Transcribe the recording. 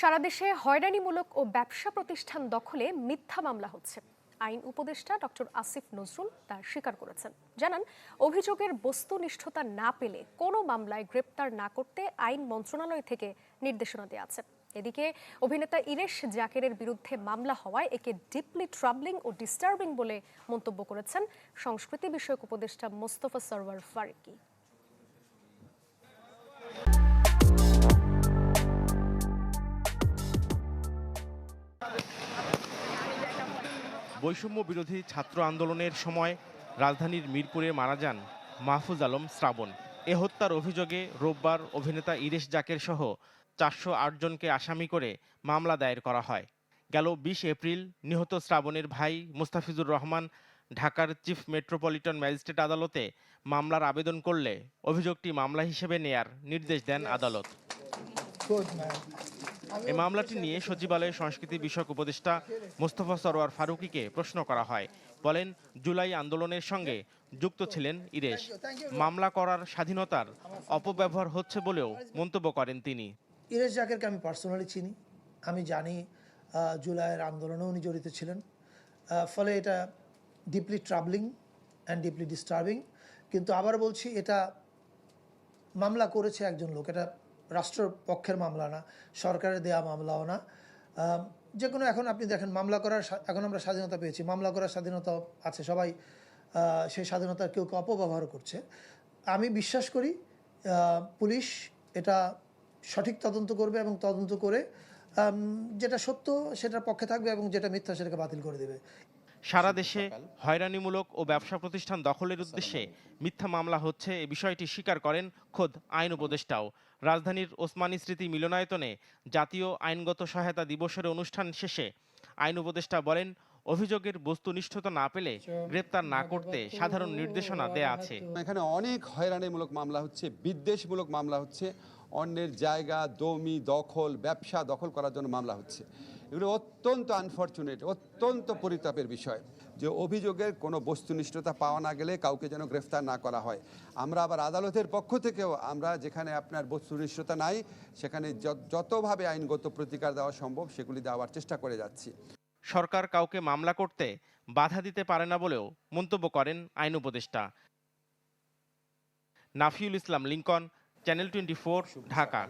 সারা দেশে হয়রানিমূলক ও ব্যবসা প্রতিষ্ঠান দখলে মিথ্যা মামলা হচ্ছে। আইন উপদেষ্টা ডক্টর আসিফ নজরুল তা স্বীকার করেছেন। জানান, অভিযোগের বস্তুনিষ্ঠতা না পেলে কোনো মামলায় গ্রেপ্তার না করতে আইন মন্ত্রণালয় থেকে নির্দেশনা দেওয়া আছে। এদিকে, অভিনেতা ইরেশ জাকেরের বিরুদ্ধে মামলা হওয়ায় একে ডিপলি ট্রাবলিং ও ডিস্টার্বিং বলে মন্তব্য করেছেন সংস্কৃতি বিষয়ক উপদেষ্টা মোস্তফা সরওয়ার ফারুকি। বৈষম্য বিরোধী ছাত্র আন্দোলনের সময় রাজধানীর মিরপুরে মারা যান মাহফুজ আলম শ্রাবণ। এ হত্যার অভিযোগে রোববার অভিনেতা ইরেশ জাকের সহ চারশো জনকে আসামি করে মামলা দায়ের করা হয়। গেল বিশ এপ্রিল নিহত শ্রাবণের ভাই মুস্তাফিজুর রহমান ঢাকার চিফ মেট্রোপলিটন ম্যাজিস্ট্রেট আদালতে মামলার আবেদন করলে অভিযোগটি মামলা হিসেবে নেয়ার নির্দেশ দেন আদালত। এ মামলাটি নিয়ে সচিবালয়ের সংস্কৃতি বিষয়ক উপদেষ্টা মোস্তফা সরোয়ার ফারুকিকে প্রশ্ন করা হয়। বলেন, জুলাই আন্দোলনের সঙ্গে যুক্ত ছিলেন ইরেশ। মামলা করার স্বাধীনতার অপব্যবহার হচ্ছে বলেও মন্তব্য করেন তিনি। ইরেশ জাকেরকে আমি পার্সোনালি চিনি। আমি জানি জুলাইয়ের আন্দোলনে উনি জড়িত ছিলেন। ফলে এটা deeply troubling and deeply disturbing কিন্তু আবার বলছি, এটা মামলা করেছে একজন লোক। এটা রাষ্ট্র পক্ষের মামলা না, সরকারের দেয়া মামলাও না। যে কোনো এখন আপনি দেখেন মামলা করার এখন আমরা স্বাধীনতা পেয়েছি, মামলা করার স্বাধীনতা আছে সবাই সেই স্বাধীনতার কেউ কেউ অপব্যবহার করছে। আমি বিশ্বাস করি পুলিশ এটা সঠিক তদন্ত করবে এবং তদন্ত করে যেটা সত্য সেটার পক্ষে থাকবে এবং যেটা মিথ্যা সেটাকে বাতিল করে দেবে। সারা দেশে হয়রানিমূলক ও ব্যবসা প্রতিষ্ঠান দখলের উদ্দেশ্যে মিথ্যা মামলা হচ্ছে এ বিষয়টি স্বীকার করেন খোদ আইন উপদেষ্টাও। রাজধানীর ওসমানী স্মৃতি মিলনায়তনে জাতীয় আইনগত সহায়তা দিবসের অনুষ্ঠান শেষে আইন উপদেষ্টা বলেন অভিযোগের বস্তুনিষ্ঠতা না পেলে গ্রেপ্তার না করতে সাধারণ নির্দেশনা দেয়া আছে। এখানে অনেক হয়রানিমূলক মামলা হচ্ছে বিদ্বেষমূলক মামলা হচ্ছে অন্যের জায়গা জমি দখল ব্যবসা দখল করার জন্য মামলা হচ্ছে। এগুলো অত্যন্ত আনফর্চুনেট অত্যন্ত পরিতাপের বিষয় যে অভিযোগের কোনো বস্তুনিষ্ঠতা পাওয়া না গেলে কাউকে যেন গ্রেফতার না করা হয়। আমরা আবার আদালতের পক্ষ থেকেও আমরা যেখানে আপনার বস্তুনিষ্ঠতা নাই, সেখানে যত- যতভাবে আইনগত প্রতিকার দেওয়া সম্ভব সেগুলি দেওয়ার চেষ্টা করে যাচ্ছি। সরকার কাউকে মামলা করতে বাধা দিতে পারে না বলেও মন্তব্য করেন আইন উপদেষ্টা। Nafiul Islam Lincoln, channel twenty Dhaka.